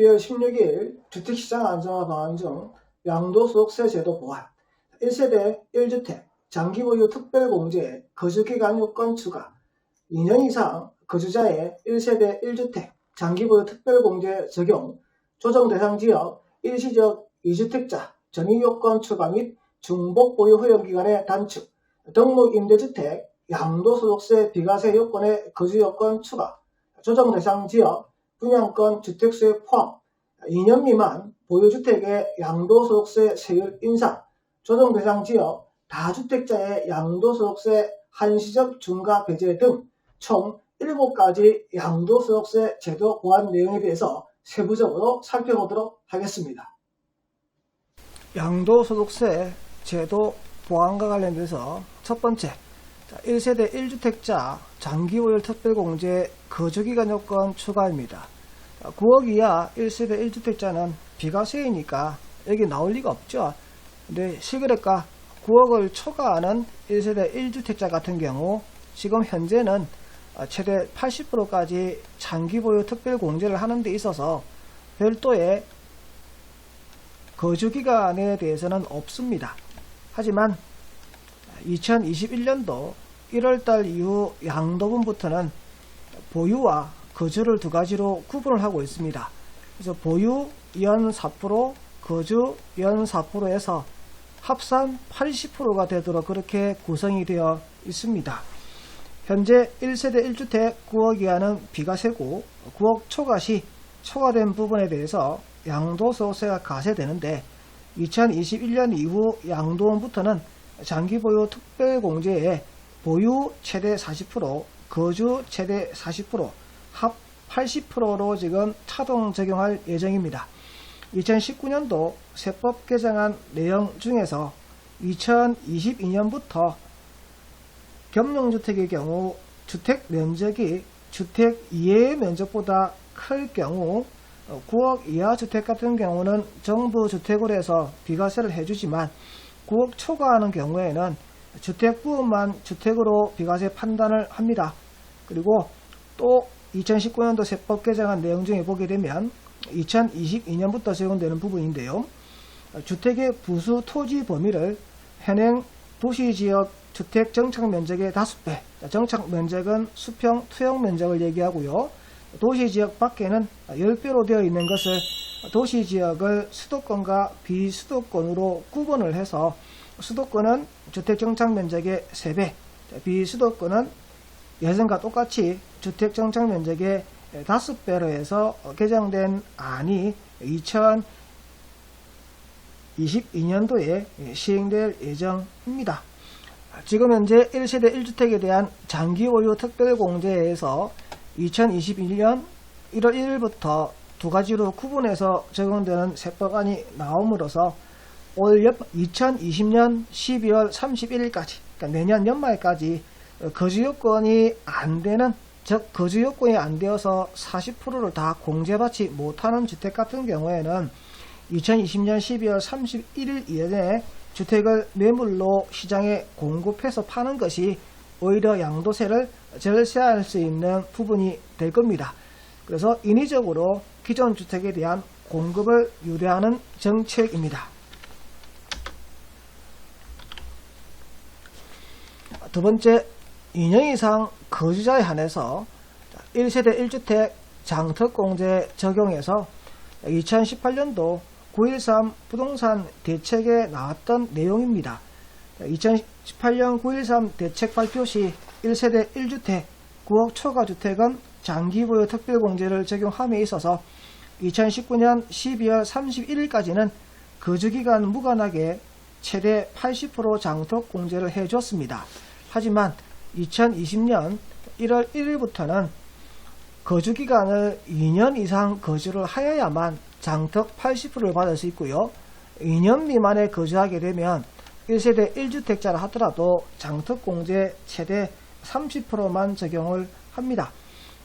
12월 16일 주택시장 안정화 방안 중 양도소득세 제도 보완, 1세대 1주택, 장기보유 특별공제, 거주기간 요건 추가, 2년 이상 거주자의 1세대 1주택, 장기보유 특별공제 적용, 조정 대상 지역, 일시적 2주택자, 전입요건 추가 및 중복보유 허용기간의 단축, 등록임대주택, 양도소득세 비과세 요건의 거주요건 추가, 조정 대상 지역, 분양권 주택수에 포함, 2년 미만 보유주택의 양도소득세 세율 인상, 조정 대상 지역, 다주택자의 양도소득세 한시적 중과 배제 등 총 7가지 양도소득세 제도 보완 내용에 대해서 세부적으로 살펴보도록 하겠습니다. 양도소득세 제도 보완과 관련돼서 첫 번째, 자, 1세대 1주택자 장기보유 특별공제 거주기간 요건 추가입니다. 자, 9억 이하 1세대 1주택자는 비과세이니까 여기 나올 리가 없죠. 근데 시그래가 9억을 초과하는 1세대 1주택자 같은 경우 지금 현재는 어, 최대 80%까지 장기보유 특별공제를 하는 데 있어서 별도의 거주기간에 대해서는 없습니다. 하지만 2021년도 1월달 이후 양도분부터는 보유와 거주를 두 가지로 구분을 하고 있습니다. 그래서 보유 연 4%, 거주 연 4%에서 합산 80%가 되도록 그렇게 구성이 되어 있습니다. 현재 1세대 1주택 9억 이하는 비과세고 9억 초과 시 초과된 부분에 대해서 양도소득세가 가세되는데 2021년 이후 양도원부터는 장기보유 특별공제에 보유 최대 40%, 거주 최대 40%, 합 80%로 지금 차동 적용할 예정입니다. 2019년도 세법 개정안 내용 중에서 2022년부터 겸용주택의 경우 주택 면적이 주택 이외의 면적보다 클 경우 9억 이하 주택 같은 경우는 정부 주택으로 해서 비과세를 해주지만 9억 초과하는 경우에는 주택 부분만 주택으로 비과세 판단을 합니다. 그리고 또 2019년도 세법 개정안 내용 중에 보게 되면 2022년부터 적용되는 부분인데요. 주택의 부수 토지 범위를 현행 도시지역 주택 정착 면적의 5배, 정착 면적은 수평 투영 면적을 얘기하고요. 도시지역 밖에는 10배로 되어 있는 것을 도시지역을 수도권과 비수도권으로 구분을 해서 수도권은 주택 정착 면적의 3배, 비수도권은 예전과 똑같이 주택 정착 면적의 5배로 해서 개정된 안이 2022년도에 시행될 예정입니다. 지금 현재 1세대 1주택에 대한 장기 보유 특별공제에서 2021년 1월 1일부터 두 가지로 구분해서 적용되는 세법안이 나옴으로써 올 2020년 12월 31일까지 그러니까 내년 연말까지 거주 요건이 안 되는 즉 거주 요건이 안 되어서 40%를 다 공제받지 못하는 주택 같은 경우에는 2020년 12월 31일 이전에 주택을 매물로 시장에 공급해서 파는 것이 오히려 양도세를 절세할 수 있는 부분이 될 겁니다. 그래서 인위적으로 기존 주택에 대한 공급을 유도하는 정책입니다. 두 번째, 2년 이상 거주자에 한해서 1세대 1주택 장특공제 적용해서 2018년도 9.13 부동산 대책에 나왔던 내용입니다. 2018년 9.13 대책 발표 시 1세대 1주택 9억 초과 주택은 장기 보유 특별공제를 적용함에 있어서 2019년 12월 31일까지는 거주기간 무관하게 최대 80% 장특공제를 해줬습니다. 하지만 2020년 1월 1일부터는 거주기간을 2년 이상 거주를 하여야만 장특 80%를 받을 수 있고요. 2년 미만에 거주하게 되면 1세대 1주택자라 하더라도 장특공제 최대 30%만 적용을 합니다.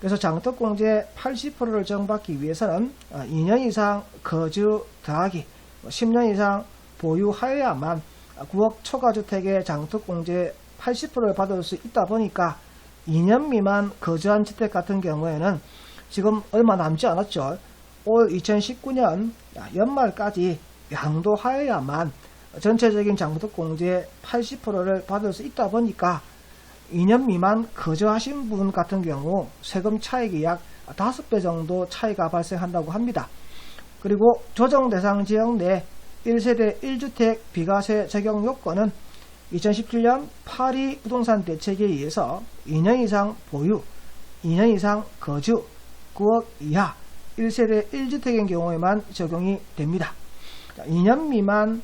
그래서 장특공제 80%를 적용받기 위해서는 2년 이상 거주 더하기 10년 뭐 이상 보유하여야만 9억 초과주택의 장특공제 80%를 받을 수 있다 보니까 2년 미만 거주한 주택 같은 경우에는 지금 얼마 남지 않았죠. 올 2019년 연말까지 양도하여야만 전체적인 장부득 공제 80%를 받을 수 있다 보니까 2년 미만 거주하신 분 같은 경우 세금 차익이 약 5배 정도 차이가 발생한다고 합니다. 그리고 조정 대상 지역 내 1세대 1주택 비과세 적용 요건은 2017년 파리 부동산 대책에 의해서 2년 이상 보유, 2년 이상 거주, 9억 이하 1세대 1주택인 경우에만 적용이 됩니다. 자, 2년 미만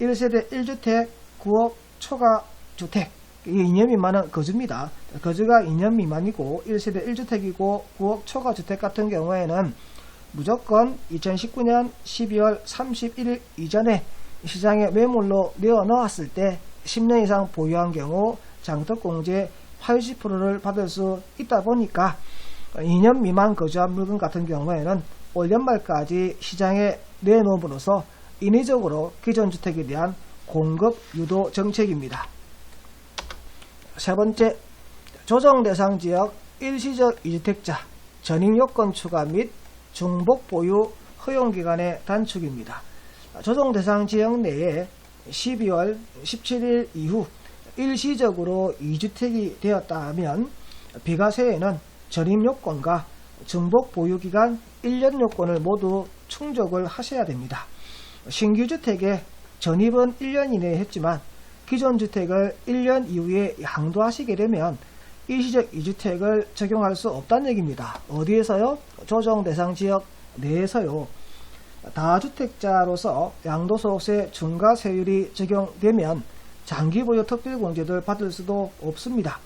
1세대 1주택 9억 초과 주택 이게 2년 미만은 거주입니다. 거주가 2년 미만이고 1세대 1주택이고 9억 초과 주택 같은 경우에는 무조건 2019년 12월 31일 이전에 시장에 매물로 내어놓았을 때 10년 이상 보유한 경우 장덕공제 80%를 받을 수 있다 보니까 2년 미만 거주한 물건 같은 경우에는 올 연말까지 시장에 내놓음으로써 인위적으로 기존 주택에 대한 공급 유도 정책입니다. 세 번째, 조정 대상 지역 일시적 이주택자 전입 요건 추가 및 중복 보유 허용 기간의 단축입니다. 조정 대상 지역 내에 12월 17일 이후 일시적으로 이주택이 되었다 하면 비과세에는 전입 요건과 중복 보유 기간 1년 요건을 모두 충족을 하셔야 됩니다. 신규 주택에 전입은 1년 이내에 했지만 기존 주택을 1년 이후에 양도하시게 되면 일시적 이주택을 적용할 수 없다는 얘기입니다. 어디에서요? 조정 대상 지역 내에서요. 다주택자로서 양도소득세 중과세율이 적용되면 장기 보유 특별공제를 받을 수도 없습니다.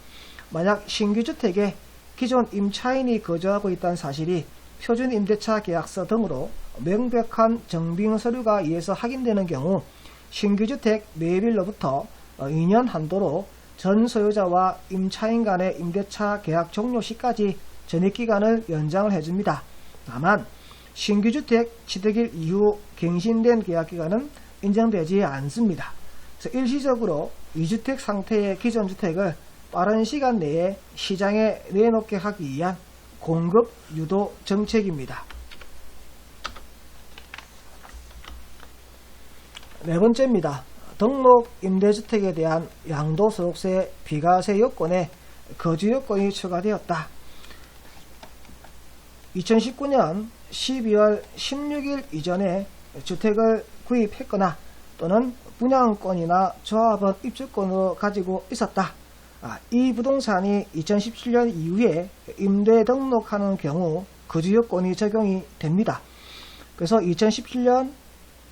만약 신규 주택에 기존 임차인이 거주하고 있다는 사실이 표준 임대차 계약서 등으로 명백한 정빙 서류가 의해서 확인되는 경우 신규 주택 매입일로부터 2년 한도로 전 소유자와 임차인 간의 임대차 계약 종료 시까지 전입 기간을 연장을 해줍니다. 다만 신규 주택 취득일 이후 갱신된 계약기간은 인정되지 않습니다. 그래서 일시적으로 2주택 상태의 기존 주택을 빠른 시간 내에 시장에 내놓게 하기 위한 공급 유도 정책입니다. 네 번째입니다. 등록 임대주택에 대한 양도소득세 비과세 요건에 거주 요건이 추가되었다. 2019년 12월 16일 이전에 주택을 구입했거나 또는 분양권이나 조합원 입주권으로 가지고 있었다. 아, 이 부동산이 2017년 이후에 임대 등록하는 경우 거주 요건이 적용이 됩니다. 그래서 2017년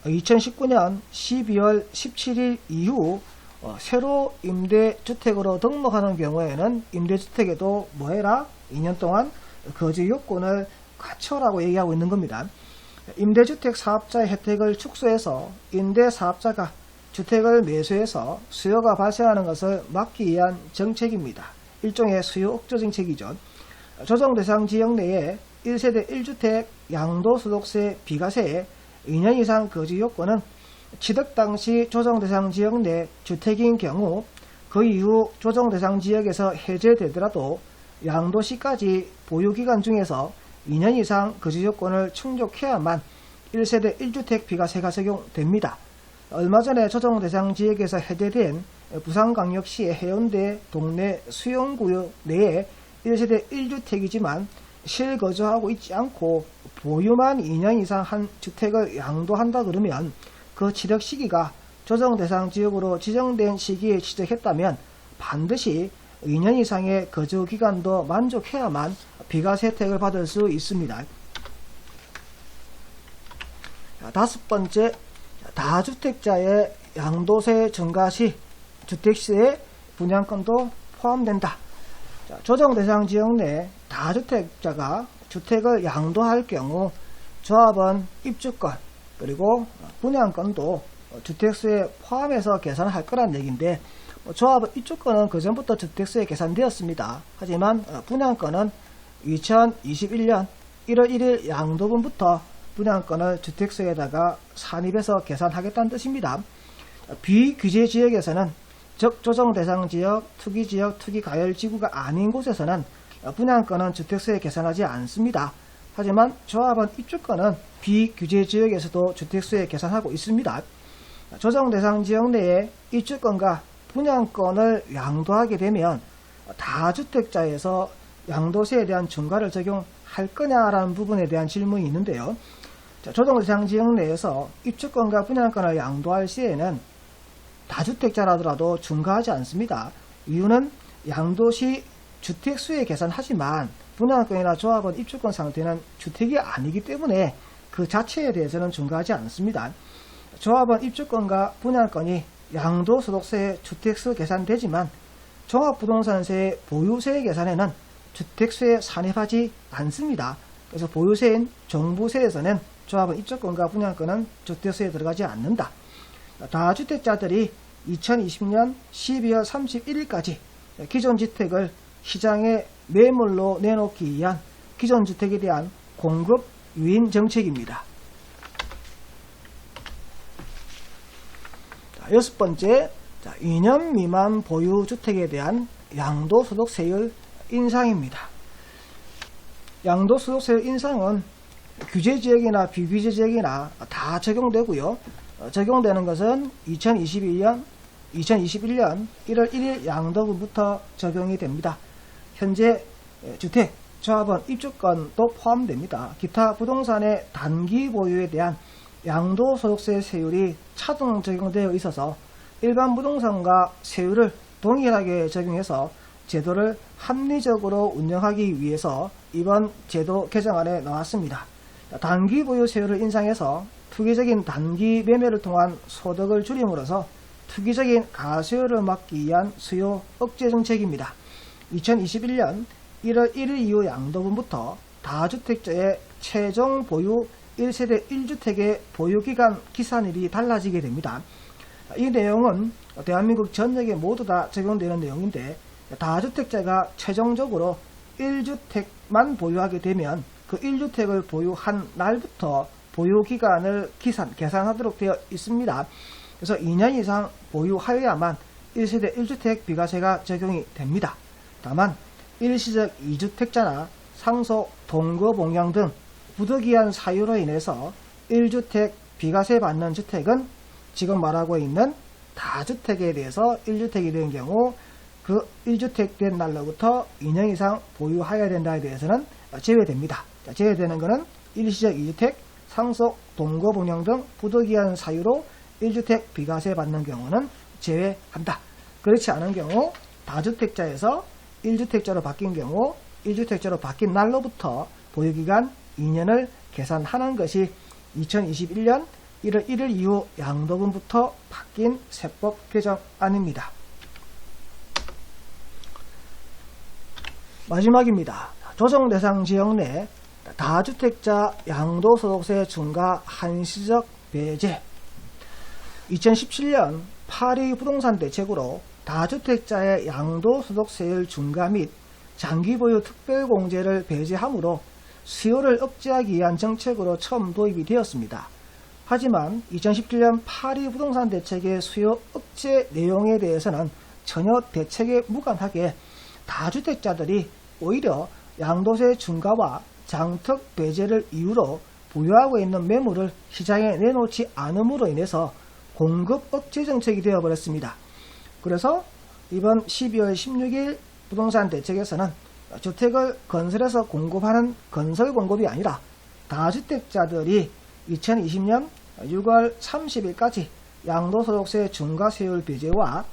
2019년 12월 17일 이후 어, 새로 임대주택으로 등록하는 경우에는 임대주택에도 뭐해라? 2년 동안 거주 요건을 갖춰라고 얘기하고 있는 겁니다. 임대주택 사업자의 혜택을 축소해서 임대 사업자가 주택을 매수해서 수요가 발생하는 것을 막기 위한 정책입니다. 일종의 수요 억제 정책이죠. 조정 대상 지역 내에 1세대 1주택 양도소득세 비과세에 2년 이상 거주 요건은 취득 당시 조정 대상 지역 내 주택인 경우 그 이후 조정 대상 지역에서 해제되더라도 양도시까지 보유기간 중에서 2년 이상 거주 요건을 충족해야만 1세대 1주택 비과세가 적용됩니다. 얼마 전에 조정 대상 지역에서 해제된 부산광역시의 해운대 동네 수용구역 내에 1세대 1주택이지만 실거주하고 있지 않고 보유만 2년 이상 한 주택을 양도한다 그러면 그 취득 시기가 조정 대상 지역으로 지정된 시기에 취득했다면 반드시 2년 이상의 거주 기간도 만족해야만 비과세 혜택을 받을 수 있습니다. 다섯 번째, 다주택자의 양도세 증가 시 주택시세 분양권도 포함된다. 조정 대상 지역 내 다주택자가 주택을 양도할 경우 조합원 입주권 그리고 분양권도 주택수에 포함해서 계산할 거란 얘기인데 조합원 입주권은 그전부터 주택수에 계산되었습니다. 하지만 분양권은 2021년 1월 1일 양도분부터 분양권을 주택수에다가 산입해서 계산하겠다는 뜻입니다. 비규제 지역에서는 즉 조정 대상 지역, 투기 지역, 투기 가열 지구가 아닌 곳에서는 분양권은 주택수에 계산하지 않습니다. 하지만 조합원 입주권은 비규제 지역에서도 주택수에 계산하고 있습니다. 조정 대상 지역 내에 입주권과 분양권을 양도하게 되면 다주택자에서 양도세에 대한 중과를 적용할 거냐라는 부분에 대한 질문이 있는데요. 대상 지역 내에서 입주권과 분양권을 양도할 시에는 다주택자라더라도 중과하지 않습니다. 이유는 양도시 주택수에 계산하지만 분양권이나 조합원 입주권 상태는 주택이 아니기 때문에 그 자체에 대해서는 중과하지 않습니다. 조합원 입주권과 분양권이 양도소득세 주택수 계산되지만 종합부동산세의 보유세 계산에는 주택수에 산입하지 않습니다. 그래서 보유세인 종부세에서는 조합원 입주권과 분양권은 주택수에 들어가지 않는다. 다주택자들이 2020년 12월 31일까지 기존 주택을 시장에 매물로 내놓기 위한 기존 주택에 대한 공급 유인 정책입니다. 자, 여섯 번째, 자, 2년 미만 보유 주택에 대한 양도소득세율 인상입니다. 양도소득세율 인상은 규제 지역이나 비규제 지역이나 다 적용되고요. 어, 적용되는 것은 2021년 2021년 1월 1일 양도분부터 적용이 됩니다. 현재 주택, 조합원 입주권도 포함됩니다. 기타 부동산의 단기 보유에 대한 양도소득세 세율이 차등 적용되어 있어서 일반 부동산과 세율을 동일하게 적용해서 제도를 합리적으로 운영하기 위해서 이번 제도 개정안에 나왔습니다. 단기 보유 세율을 인상해서 투기적인 단기 매매를 통한 소득을 줄임으로써 투기적인 가수요를 막기 위한 수요 억제 정책입니다. 2021년 1월 1일 이후 양도분부터 다주택자의 최종 보유 1세대 1주택의 보유기간 기산일이 달라지게 됩니다. 이 내용은 대한민국 전역에 모두 다 적용되는 내용인데 다주택자가 최종적으로 1주택만 보유하게 되면 그 1주택을 보유한 날부터 보유기간을 기산, 계산하도록 되어 있습니다. 그래서 2년 이상 보유하여야만 1세대 1주택 비과세가 적용이 됩니다. 다만 일시적 2주택자나 상속, 동거, 봉양 등 부득이한 사유로 인해서 1주택 비과세 받는 주택은 지금 말하고 있는 다주택에 대해서 1주택이 된 경우 그 1주택 된 날로부터 2년 이상 보유하여야 된다에 대해서는 제외됩니다. 제외되는 것은 일시적 2주택, 상속, 동거, 봉양 등 부득이한 사유로 1주택 비과세 받는 경우는 제외한다. 그렇지 않은 경우 다주택자에서 1주택자로 바뀐 경우 1주택자로 바뀐 날로부터 보유기간 2년을 계산하는 것이 2021년 1월 1일 이후 양도분부터 바뀐 세법 개정안입니다. 마지막입니다. 조정 대상 지역 내 다주택자 양도소득세 중과 한시적 배제 2017년 파리 부동산 대책으로 다주택자의 양도소득세율 중과 및 장기보유 특별공제를 배제하므로 수요를 억제하기 위한 정책으로 처음 도입이 되었습니다. 하지만 2017년 파리 부동산 대책의 수요 억제 내용에 대해서는 전혀 대책에 무관하게 다주택자들이 오히려 양도세 중과와 장특 배제를 이유로 보유하고 있는 매물을 시장에 내놓지 않음으로 인해서 공급 억제 정책이 되어버렸습니다. 그래서 이번 12월 16일 부동산 대책에서는 주택을 건설해서 공급하는 건설 공급이 아니라 다주택자들이 2020년 6월 30일까지 양도소득세 중과세율 배제와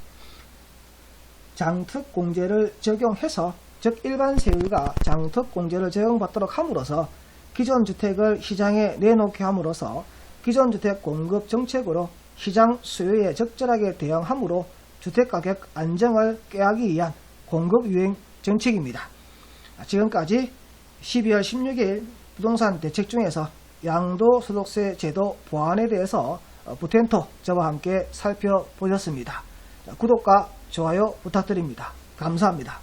장특공제를 적용해서 즉 일반 세율과 장특공제를 적용받도록 함으로써 기존 주택을 시장에 내놓게 함으로써 기존 주택 공급 정책으로 시장 수요에 적절하게 대응하므로 주택가격 안정을 꾀하기 위한 공급 유행 정책입니다. 지금까지 12월 16일 부동산 대책 중에서 양도소득세 제도 보완에 대해서 부텐토 저와 함께 살펴보셨습니다. 구독과 좋아요 부탁드립니다. 감사합니다.